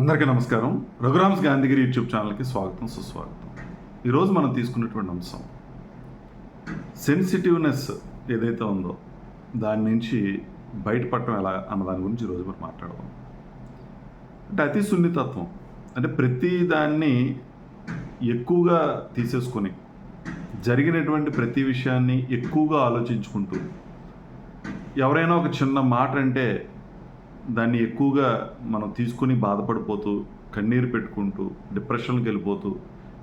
అందరికీ నమస్కారం. రఘురామ్స్ గాంధీగిరి యూట్యూబ్ ఛానల్కి స్వాగతం సుస్వాగతం. ఈరోజు మనం తీసుకున్నటువంటి అంశం సెన్సిటివ్నెస్ ఏదైతే ఉందో దాని నుంచి బయటపడటం ఎలా అన్న దాని గురించి ఈరోజు మనం మాట్లాడదాం. అంటే అతి సున్నితత్వం అంటే ప్రతి దాన్ని ఎక్కువగా తీసేసుకొని జరిగినటువంటి ప్రతి విషయాన్ని ఎక్కువగా ఆలోచించుకుంటూ ఎవరైనా ఒక చిన్న మాట అంటే దాన్ని ఎక్కువగా మనం తీసుకుని బాధపడిపోతూ కన్నీరు పెట్టుకుంటూ డిప్రెషన్కి వెళ్ళిపోతూ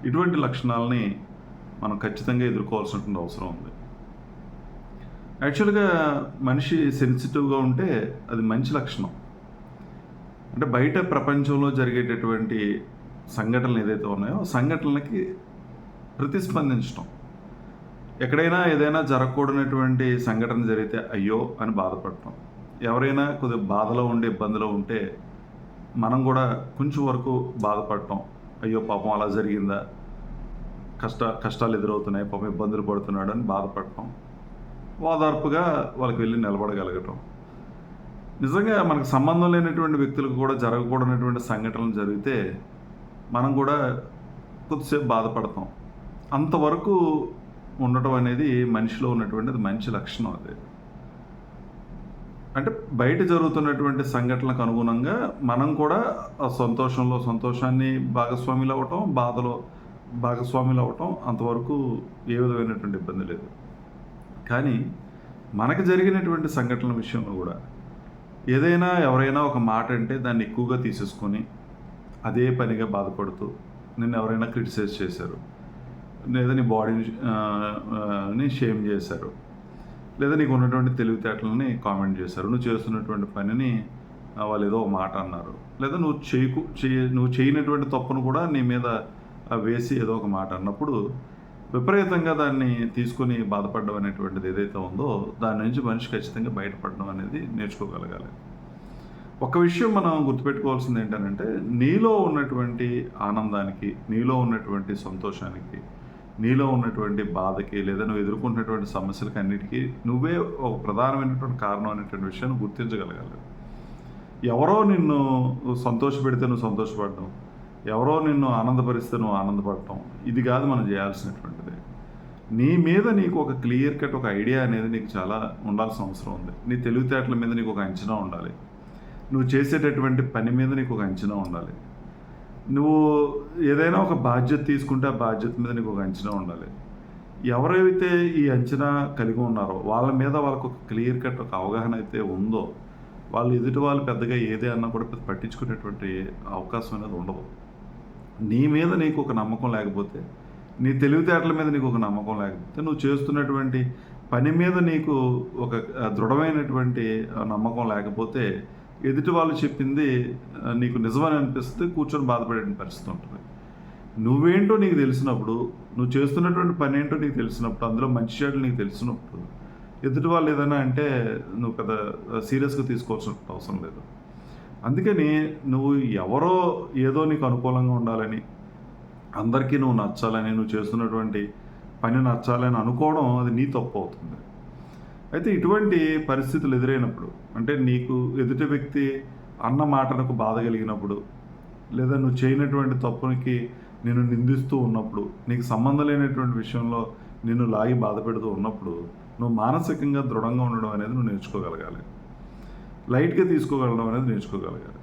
ఇటువంటి లక్షణాలని మనం ఖచ్చితంగా ఎదుర్కోవాల్సినటువంటి అవసరం ఉంది. యాక్చువల్గా మనిషి సెన్సిటివ్గా ఉంటే అది మంచి లక్షణం. అంటే బయట ప్రపంచంలో జరిగేటటువంటి సంఘటనలు ఏదైతే ఉన్నాయో సంఘటనలకి ప్రతిస్పందించడం ఎక్కడైనా ఏదైనా జరగకూడనటువంటి సంఘటన జరిగితే అయ్యో అని బాధపడటం. ఎవరైనా కొద్దిగా బాధలో ఉండే ఇబ్బందిలో ఉంటే మనం కూడా కొంచెం వరకు బాధపడటం. అయ్యో పాపం అలా జరిగిందా? కష్ట కష్టాలు ఎదురవుతున్నాయి పాపం ఇబ్బందులు పడుతున్నాడు అని బాధపడటం. ఓదార్పుగా వాళ్ళకి వెళ్ళి నిలబడగలగటం. నిజంగా మనకు సంబంధం లేనటువంటి వ్యక్తులకు కూడా జరగకూడనటువంటి సంఘటనలు జరిగితే మనం కూడా కొద్దిసేపు బాధపడతాం. అంతవరకు ఉండటం అనేది మనిషిలో ఉన్నటువంటిది మంచి లక్షణం అది. అంటే బయట జరుగుతున్నటువంటి సంఘటనలకు అనుగుణంగా మనం కూడా ఆ సంతోషంలో సంతోషాన్ని భాగస్వాములు అవ్వటం బాధలో భాగస్వాములు అవ్వటం అంతవరకు ఏ విధమైనటువంటి ఇబ్బంది లేదు. కానీ మనకు జరిగినటువంటి సంఘటనల విషయంలో కూడా ఏదైనా ఎవరైనా ఒక మాట అంటే దాన్ని ఎక్కువగా తీసేసుకొని అదే పనిగా బాధపడుతూ నిన్ను ఎవరైనా క్రిటిసైజ్ చేశారు లేదా నీ బాడీని షేమ్ చేశారు లేదా నీకు ఉన్నటువంటి తెలివితేటలని కామెంట్ చేశారు. నువ్వు చేస్తున్నటువంటి పనిని వాళ్ళు ఏదో ఒక మాట అన్నారు. లేదా నువ్వు చేయకు చేయ నువ్వు చేయనటువంటి తప్పును కూడా నీ మీద వేసి ఏదో ఒక మాట అన్నప్పుడు విపరీతంగా దాన్ని తీసుకొని బాధపడడం అనేటువంటిది ఏదైతే ఉందో దాని నుంచి మనిషి ఖచ్చితంగా బయటపడడం అనేది నేర్చుకోగలగాలి. ఒక విషయం మనం గుర్తుపెట్టుకోవాల్సింది ఏంటంటే నీలో ఉన్నటువంటి ఆనందానికి నీలో ఉన్నటువంటి సంతోషానికి నీలో ఉన్నటువంటి బాధకి లేదా నువ్వు ఎదుర్కొంటున్నటువంటి సమస్యలకి అన్నిటికీ నువ్వే ఒక ప్రధానమైనటువంటి కారణం అనేటువంటి విషయాన్ని గుర్తించగలగాలి. ఎవరో నిన్ను సంతోషపెడితే నువ్వు సంతోషపడడం ఎవరో నిన్ను ఆనందపరిస్తే నువ్వు ఆనందపడటం ఇది కాదు మనం చేయాల్సినటువంటిది. నీ మీద నీకు ఒక క్లియర్ కట్ ఒక ఐడియా అనేది నీకు చాలా ఉండాల్సిన అవసరం ఉంది. నీ తెలివితేటల మీద నీకు ఒక అంచనా ఉండాలి. నువ్వు చేసేటటువంటి పని మీద నీకు ఒక అంచనా ఉండాలి. నువ్వు ఏదైనా ఒక బాధ్యత తీసుకుంటే ఆ బాధ్యత మీద నీకు ఒక అంచనా ఉండాలి. ఎవరైతే ఈ అంచనా కలిగి ఉన్నారో వాళ్ళ మీద వాళ్ళకు ఒక క్లియర్ కట్ ఒక అవగాహన అయితే ఉందో వాళ్ళు ఎదుటి వాళ్ళు పెద్దగా ఏదే అన్నా కూడా పెద్ద పట్టించుకునేటువంటి అవకాశం అనేది ఉండదు. నీ మీద నీకు ఒక నమ్మకం లేకపోతే నీ తెలివితేటల మీద నీకు ఒక నమ్మకం లేకపోతే నువ్వు చేస్తున్నటువంటి పని మీద నీకు ఒక దృఢమైనటువంటి నమ్మకం లేకపోతే ఎదుటి వాళ్ళు చెప్పింది నీకు నిజమని అనిపిస్తే కూర్చొని బాధపడే పరిస్థితి ఉంటుంది. నువ్వేంటో నీకు తెలిసినప్పుడు నువ్వు చేస్తున్నటువంటి పని ఏంటో నీకు తెలిసినప్పుడు అందులో మంచి చెడులు నీకు తెలిసినప్పుడు ఎదుటి వాళ్ళు ఏదైనా అంటే నువ్వు పెద్ద సీరియస్గా తీసుకోవాల్సిన అవసరం లేదు. అందుకని నువ్వు ఎవరో ఏదో నీకు అనుకూలంగా ఉండాలని అందరికీ నువ్వు నచ్చాలని నువ్వు చేస్తున్నటువంటి పని నచ్చాలని అనుకోవడం అది నీ తప్పు అవుతుంది. అయితే ఇటువంటి పరిస్థితులు ఎదురైనప్పుడు అంటే నీకు ఎదుటి వ్యక్తి అన్న మాటలకు బాధ కలిగినప్పుడు లేదా నువ్వు చేయనటువంటి తప్పునికి నేను నిందిస్తూ ఉన్నప్పుడు నీకు సంబంధం లేనటువంటి విషయంలో నిన్ను లాగి బాధ పెడుతూ ఉన్నప్పుడు నువ్వు మానసికంగా దృఢంగా ఉండడం అనేది నువ్వు నేర్చుకోగలగాలి. లైట్గా తీసుకోగలడం అనేది నేర్చుకోగలగాలి.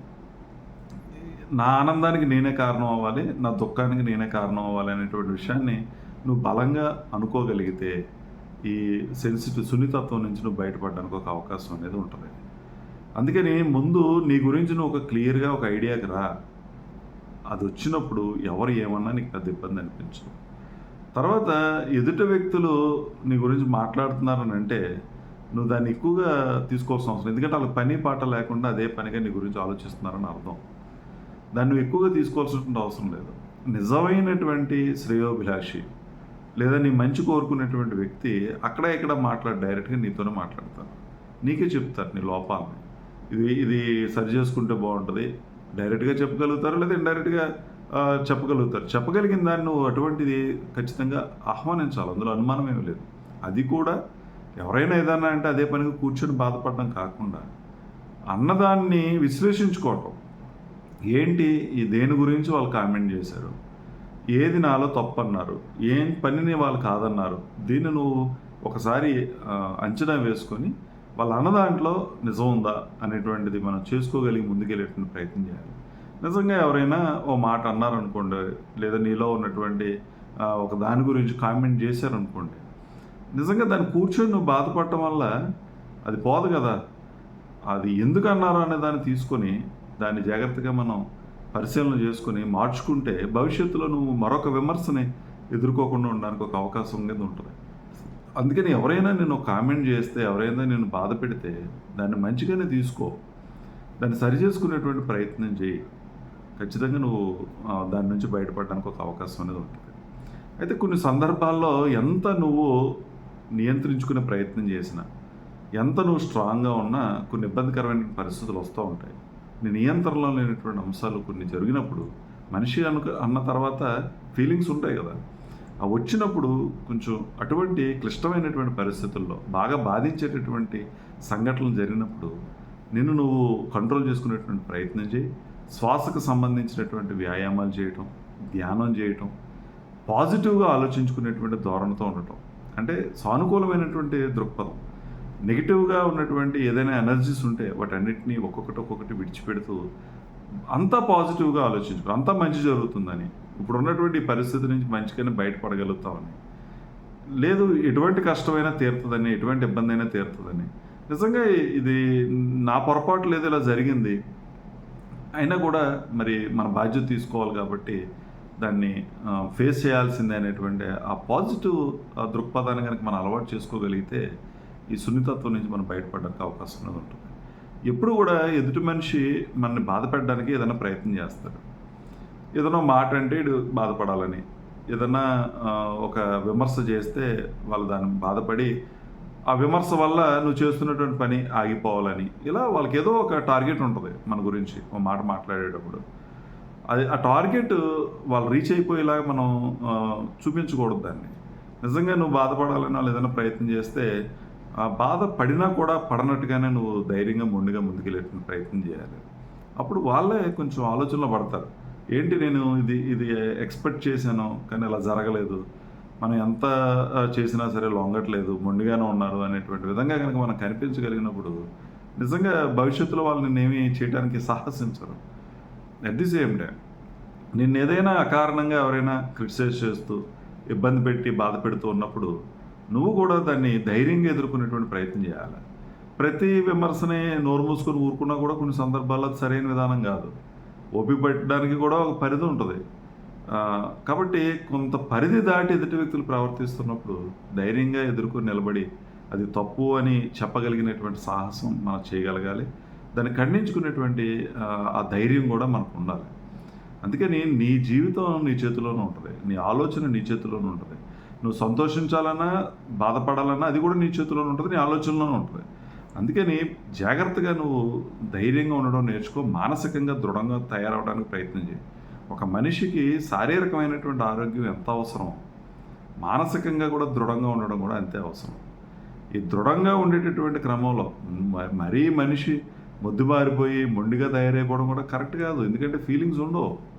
నా ఆనందానికి నేనే కారణం అవ్వాలి నా దుఃఖానికి నేనే కారణం అవ్వాలి అనేటువంటి విషయాన్ని నువ్వు బలంగా అనుకోగలిగితే ఈ సెన్సిటివ్ సున్నితత్వం నుంచి నువ్వు బయటపడడానికి ఒక అవకాశం అనేది ఉంటుంది. అందుకని ముందు నీ గురించి నువ్వు ఒక క్లియర్గా ఒక ఐడియాకి రా. అది వచ్చినప్పుడు ఎవరు ఏమన్నా నీకు పెద్ద ఇబ్బంది అనిపించదు. తర్వాత ఎదుట వ్యక్తులు నీ గురించి మాట్లాడుతున్నారని అంటే నువ్వు దాన్ని ఎక్కువగా తీసుకోవాల్సిన అవసరం ఎందుకంటే వాళ్ళకి పని పాట లేకుండా అదే పనిగా నీ గురించి ఆలోచిస్తున్నారని అర్థం. దాన్ని నువ్వు ఎక్కువగా తీసుకోవాల్సిన అవసరం లేదు. నిజమైనటువంటి శ్రేయోభిలాషి లేదా నీ మంచి కోరుకునేటువంటి వ్యక్తి అక్కడ ఇక్కడ మాట్లాడు డైరెక్ట్గా నీతోనే మాట్లాడతాను నీకే చెప్తారు నీ లోపాలని. ఇది ఇది సరి చేసుకుంటే బాగుంటుంది. డైరెక్ట్గా చెప్పగలుగుతారు లేదా ఇండైరెక్ట్గా చెప్పగలుగుతారు? చెప్పగలిగిన దాన్ని నువ్వు అటువంటిది ఖచ్చితంగా ఆహ్వానించాలి. అందులో అనుమానం ఏమీ లేదు. అది కూడా ఎవరైనా ఏదన్నా అంటే అదే పనిగా కూర్చొని బాధపడడం కాకుండా అన్నదాన్ని విశ్లేషించుకోవటం. ఏంటి? ఈ దేని గురించి వాళ్ళు కామెంట్ చేశారు? ఏది నాలో తప్పన్నారు? ఏం పనిని వాళ్ళు కాదన్నారు? దీన్ని నువ్వు ఒకసారి అంచనా వేసుకొని వాళ్ళ అన్న దాంట్లో నిజం ఉందా అనేటువంటిది మనం చేసుకోగలిగి ముందుకెళ్ళేటువంటి ప్రయత్నం చేయాలి. నిజంగా ఎవరైనా ఓ మాట అన్నారనుకోండి లేదా నీలో ఉన్నటువంటి ఒక దాని గురించి కామెంట్ చేశారనుకోండి నిజంగా దాన్ని కూర్చొని నువ్వు బాధపడటం వల్ల అది పోదు కదా. అది ఎందుకు అన్నారు అనే దాన్ని తీసుకొని దాన్ని జాగ్రత్తగా మనం పరిశీలన చేసుకొని మార్చుకుంటే భవిష్యత్తులో నువ్వు మరొక విమర్శని ఎదుర్కోకుండా ఉండడానికి ఒక అవకాశం అనేది ఉంటుంది. అందుకని ఎవరైనా నేను కామెంట్ చేస్తే ఎవరైనా నేను బాధ పెడితే దాన్ని మంచిగానే తీసుకో. దాన్ని సరి చేసుకునేటువంటి ప్రయత్నం చేయి. ఖచ్చితంగా నువ్వు దాని నుంచి బయటపడడానికి ఒక అవకాశం అనేది ఉంటుంది. అయితే కొన్ని సందర్భాల్లో ఎంత నువ్వు నియంత్రించుకునే ప్రయత్నం చేసినా ఎంత నువ్వు స్ట్రాంగ్గా ఉన్నా కొన్ని ఇబ్బందికరమైన పరిస్థితులు వస్తూ ఉంటాయి. నియంత్రణలో లేనటువంటి అంశాలు కొన్ని జరిగినప్పుడు మనిషి అనుకు అన్న తర్వాత ఫీలింగ్స్ ఉంటాయి కదా. ఆ వచ్చినప్పుడు కొంచెం అటువంటి క్లిష్టమైనటువంటి పరిస్థితుల్లో బాగా బాధించేటటువంటి సంఘటనలు జరిగినప్పుడు నిన్ను నువ్వు కంట్రోల్ చేసుకునేటువంటి ప్రయత్నం చేయి. శ్వాసకు సంబంధించినటువంటి వ్యాయామాలు చేయటం ధ్యానం చేయటం పాజిటివ్గా ఆలోచించుకునేటువంటి ధోరణితో ఉండటం. అంటే సానుకూలమైనటువంటి దృక్పథం. నెగిటివ్గా ఉన్నటువంటి ఏదైనా ఎనర్జీస్ ఉంటే వాటన్నిటినీ ఒక్కొక్కటి ఒక్కొక్కటి విడిచిపెడుతూ అంతా పాజిటివ్గా ఆలోచించుకో అంతా మంచి జరుగుతుందని. ఇప్పుడు ఉన్నటువంటి పరిస్థితి నుంచి మంచిగానే బయటపడగలుగుతామని. లేదు ఎటువంటి కష్టమైనా తీరుతుందని ఎటువంటి ఇబ్బంది అయినా తీరుతుందని. నిజంగా ఇది నా పొరపాటు లేదు ఇలా జరిగింది. అయినా కూడా మరి మన బాధ్యత తీసుకోవాలి కాబట్టి దాన్ని ఫేస్ చేయాల్సిందే అనేటువంటి ఆ పాజిటివ్ దృక్పథాన్ని కనుక మనం అలవాటు చేసుకోగలిగితే ఈ సున్నితత్వం నుంచి మనం బయటపడడానికి అవకాశం అనేది ఉంటుంది. ఎప్పుడు కూడా ఎదుటి మనిషి మనని బాధపెట్టడానికి ఏదైనా ప్రయత్నం చేస్తారు ఏదైనా మాట అంటే ఇడు బాధపడాలని ఏదైనా ఒక విమర్శ చేస్తే వాళ్ళు దాన్ని బాధపడి ఆ విమర్శ వల్ల నువ్వు చేస్తున్నటువంటి పని ఆగిపోవాలని ఇలా వాళ్ళకి ఏదో ఒక టార్గెట్ ఉంటుంది మన గురించి ఒక మాట మాట్లాడేటప్పుడు. అది ఆ టార్గెట్ వాళ్ళు రీచ్ అయిపోయేలాగా మనం చూపించకూడదు దాన్ని. నిజంగా నువ్వు బాధపడాలని వాళ్ళు ఏదైనా ప్రయత్నం చేస్తే బాధ పడినా కూడా పడనట్టుగానే నువ్వు ధైర్యంగా మొండిగా ముందుకెళ్ళేటువంటి ప్రయత్నం చేయాలి. అప్పుడు వాళ్ళే కొంచెం ఆలోచనలో పడతారు. ఏంటి నేను ఇది ఇది ఎక్స్పెక్ట్ చేశాను కానీ అలా జరగలేదు. మనం ఎంత చేసినా సరే లొంగట్లేదు మొండిగానే ఉన్నారు అనేటువంటి విధంగా కనుక మనం కనిపించగలిగినప్పుడు నిజంగా భవిష్యత్తులో వాళ్ళు ఏమీ చేయడానికి సాహసించరు. అట్ ది సేమ్ టైం నిన్ను ఏదైనా అకారణంగా ఎవరైనా క్రిటిసైజ్ చేస్తూ ఇబ్బంది పెట్టి బాధ పెడుతూ ఉన్నప్పుడు నువ్వు కూడా దాన్ని ధైర్యంగా ఎదుర్కొనేటువంటి ప్రయత్నం చేయాలి. ప్రతి విమర్శనే నోరు మూసుకొని ఊరుకున్నా కూడా కొన్ని సందర్భాల్లో సరైన విధానం కాదు. ఓపిక పెట్టడానికి కూడా ఒక పరిధి ఉంటుంది. కాబట్టి కొంత పరిధి దాటి ఎదుటి వ్యక్తులు ప్రవర్తిస్తున్నప్పుడు ధైర్యంగా ఎదుర్కొని నిలబడి అది తప్పు అని చెప్పగలిగినటువంటి సాహసం మనం చేయగలగాలి. దాన్ని ఖండించుకునేటువంటి ఆ, ఆ ధైర్యం కూడా మనకు ఉండాలి. అందుకని నీ జీవితం నీ చేతిలోనే ఉంటుంది. నీ ఆలోచన నీ చేతిలోనే ఉంటుంది. నువ్వు సంతోషించాలన్నా బాధపడాలన్నా అది కూడా నీ చేతిలోనే ఉంటుంది నీ ఆలోచనలోనే ఉంటుంది. అందుకని జాగ్రత్తగా నువ్వు ధైర్యంగా ఉండడం నేర్చుకో మానసికంగా దృఢంగా తయారవడానికి ప్రయత్నం చేయి. ఒక మనిషికి శారీరకమైనటువంటి ఆరోగ్యం ఎంత అవసరం? మానసికంగా కూడా దృఢంగా ఉండడం కూడా అంతే అవసరం. ఈ దృఢంగా ఉండేటటువంటి క్రమంలో మరీ మనిషి మొద్దుబారిపోయి మొండిగా తయారైపోవడం కూడా కరెక్ట్ కాదు. ఎందుకంటే ఫీలింగ్స్ ఉండవు.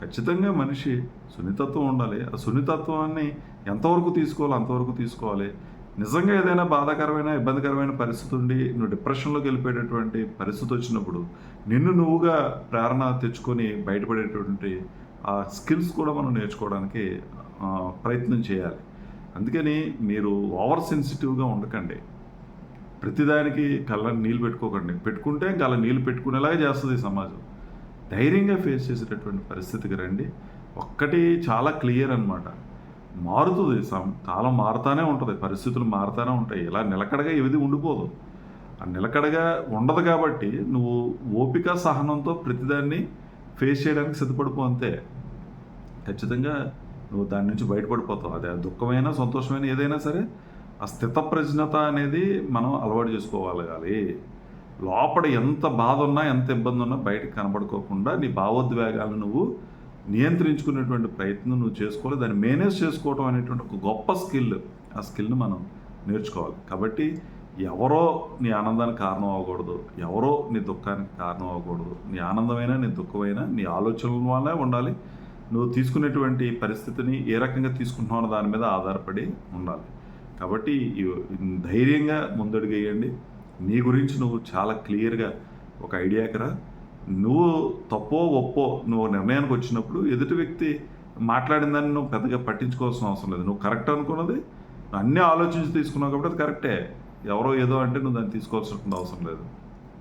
ఖచ్చితంగా మనిషి సున్నితత్వం ఉండాలి. ఆ సున్నితత్వాన్ని ఎంతవరకు తీసుకోవాలో అంతవరకు తీసుకోవాలి. నిజంగా ఏదైనా బాధాకరమైన ఇబ్బందికరమైన పరిస్థితి ఉండి నువ్వు డిప్రెషన్లోకి వెళ్ళిపోయేటటువంటి పరిస్థితి వచ్చినప్పుడు నిన్ను నువ్వుగా ప్రేరణ తెచ్చుకొని బయటపడేటటువంటి ఆ స్కిల్స్ కూడా మనం నేర్చుకోవడానికి ప్రయత్నం చేయాలి. అందుకని మీరు ఓవర్ సెన్సిటివ్గా ఉండకండి. ప్రతిదానికి కళ్ళ నీళ్ళు పెట్టుకోకండి. పెట్టుకుంటే ఇంకా అలా నీళ్ళు పెట్టుకునేలాగా చేస్తుంది సమాజం. ధైర్యంగా ఫేస్ చేసేటటువంటి పరిస్థితికి రండి. ఒక్కటి చాలా క్లియర్ అన్నమాట. మారుతుంది. సం- కాలం మారుతానే ఉంటుంది. పరిస్థితులు మారుతానే ఉంటాయి. ఇలా నిలకడగా ఏది ఉండిపోదు. ఆ నిలకడగా ఉండదు కాబట్టి నువ్వు ఓపిక సహనంతో ప్రతిదాన్ని ఫేస్ చేయడానికి సిద్ధపడిపో అంతే. ఖచ్చితంగా నువ్వు దాని నుంచి బయటపడిపోతావు. అదే దుఃఖమైన సంతోషమైన ఏదైనా సరే ఆ స్థితప్రజ్ఞత అనేది మనం అలవాటు చేసుకోవాలి. లోపల ఎంత బాధ ఉన్నా ఎంత ఇబ్బంది ఉన్నా బయటకు కనబడుకోకుండా నీ భావోద్వేగాలను నువ్వు నియంత్రించుకునేటువంటి ప్రయత్నం నువ్వు చేసుకోవాలి. దాన్ని మేనేజ్ చేసుకోవడం అనేటువంటి ఒక గొప్ప స్కిల్. ఆ స్కిల్ని మనం నేర్చుకోవాలి. కాబట్టి ఎవరో నీ ఆనందానికి కారణం అవ్వకూడదు. ఎవరో నీ దుఃఖానికి కారణం అవ్వకూడదు. నీ ఆనందమైనా నీ దుఃఖమైనా నీ ఆలోచనల వల్లే ఉండాలి. నువ్వు తీసుకునేటువంటి పరిస్థితిని ఏ రకంగా తీసుకుంటున్నావు దాని మీద ఆధారపడి ఉండాలి. కాబట్టి ధైర్యంగా ముందడుగేయండి నీ గురించి నువ్వు చాలా క్లియర్గా ఒక ఐడియాకి రా నువ్వు తప్పో ఒప్పో నువ్వు నిర్ణయానికి వచ్చినప్పుడు ఎదుటి వ్యక్తి మాట్లాడిన దాన్ని నువ్వు పెద్దగా పట్టించుకోవాల్సిన అవసరం లేదు. నువ్వు కరెక్ట్ అనుకున్నది అన్నీ ఆలోచించి తీసుకున్నావు కాబట్టి అది కరెక్టే. ఎవరో ఏదో అంటే నువ్వు దాన్ని తీసుకోవాల్సిన అవసరం లేదు.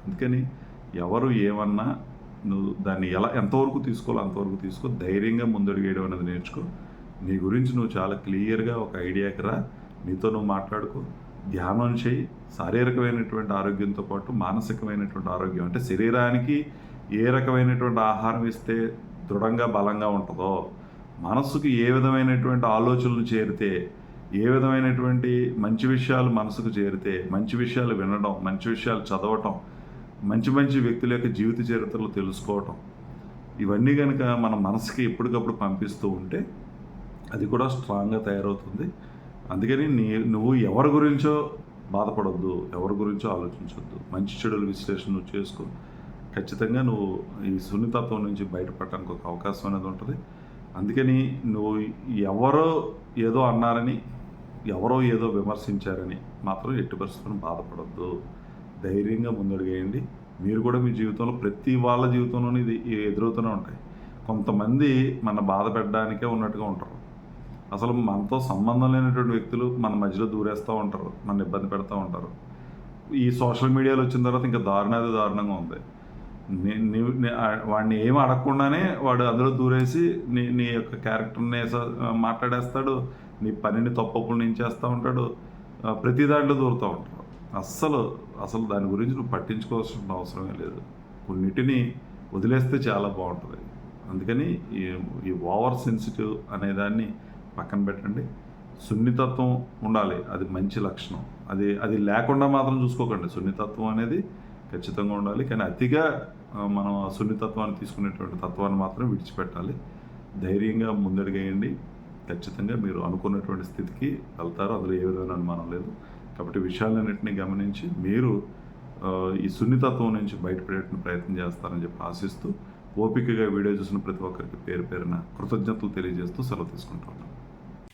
అందుకని ఎవరు ఏమన్నా నువ్వు దాన్ని ఎలా ఎంతవరకు తీసుకోవాలో అంతవరకు తీసుకో. ధైర్యంగా ముందడుగేయడం అనేది నేర్చుకో. నీ గురించి నువ్వు చాలా క్లియర్గా ఒక ఐడియాకి రా నీతో నువ్వు మాట్లాడుకో. ధ్యానం చేయి. శారీరకమైనటువంటి ఆరోగ్యంతో పాటు మానసికమైనటువంటి ఆరోగ్యం. అంటే శరీరానికి ఏ రకమైనటువంటి ఆహారం ఇస్తే దృఢంగా బలంగా ఉంటుందో మనస్సుకు ఏ విధమైనటువంటి ఆలోచనలు చేరితే ఏ విధమైనటువంటి మంచి విషయాలు మనసుకు చేరితే మంచి విషయాలు వినడం మంచి విషయాలు చదవటం మంచి మంచి వ్యక్తుల యొక్క జీవిత చరిత్రలు తెలుసుకోవటం ఇవన్నీ కనుక మన మనసుకి ఎప్పటికప్పుడు పంపిస్తూ ఉంటే అది కూడా స్ట్రాంగ్గా తయారవుతుంది. అందుకని నీ నువ్వు ఎవరి గురించో బాధపడొద్దు ఎవరి గురించో ఆలోచించొద్దు. మంచి చెడుల విశ్లేషణ నువ్వు చేసుకో. ఖచ్చితంగా నువ్వు ఈ సున్నితత్వం నుంచి బయటపడటానికి ఒక అవకాశం అనేది ఉంటుంది. అందుకని నువ్వు ఎవరో ఏదో అన్నారని ఎవరో ఏదో విమర్శించారని మాత్రం ఎట్టి పరిస్థితులను బాధపడద్దు. ధైర్యంగా ముందడుగేయండి మీరు కూడా మీ జీవితంలో ప్రతి వాళ్ళ జీవితంలోనూ ఇది ఎదురవుతూనే ఉంటాయి. కొంతమంది మన బాధ పెట్టడానికే ఉన్నట్టుగా ఉంటారు. అసలు మనతో సంబంధం లేనటువంటి వ్యక్తులు మన మధ్యలో దూరేస్తూ ఉంటారు మన ఇబ్బంది పెడతా ఉంటారు. ఈ సోషల్ మీడియాలో వచ్చిన తర్వాత ఇంకా దారుణాది దారుణంగా ఉంది. వాడిని ఏం అడగకుండానే వాడు అందులో దూరేసి నీ నీ యొక్క క్యారెక్టర్ని స- మాట్లాడేస్తాడు నీ పనిని తప్పప్పులు నుంచి చేస్తూ ఉంటాడు ప్రతి దాంట్లో దూరుతూ ఉంటాడు అస్సలు అసలు దాని గురించి నువ్వు పట్టించుకోవాల్సిన అవసరమే లేదు. కొన్నిటిని వదిలేస్తే చాలా బాగుంటుంది. అందుకని ఈ ఈ ఓవర్ సెన్సిటివ్ అనే దాన్ని పక్కన పెట్టండి. సున్నితత్వం ఉండాలి. అది మంచి లక్షణం. అది అది లేకుండా మాత్రం చూసుకోకండి. సున్నితత్వం అనేది ఖచ్చితంగా ఉండాలి. కానీ అతిగా మనం ఆ సున్నితత్వాన్ని తీసుకునేటువంటి తత్వాన్ని మాత్రం విడిచిపెట్టాలి. ధైర్యంగా ముందడిగేయండి. ఖచ్చితంగా మీరు అనుకున్నటువంటి స్థితికి వెళ్తారు. అందులో ఏ విధమైన అనుమానం లేదు. కాబట్టి విషయాలన్నింటినీ గమనించి మీరు ఈ సున్నితత్వం నుంచి బయటపడేటువంటి ప్రయత్నం చేస్తారని చెప్పి ఆశిస్తూ ఓపికగా వీడియో చూసిన ప్రతి ఒక్కరికి పేరు పేరున కృతజ్ఞతలు తెలియజేస్తూ సెలవు తీసుకుంటాను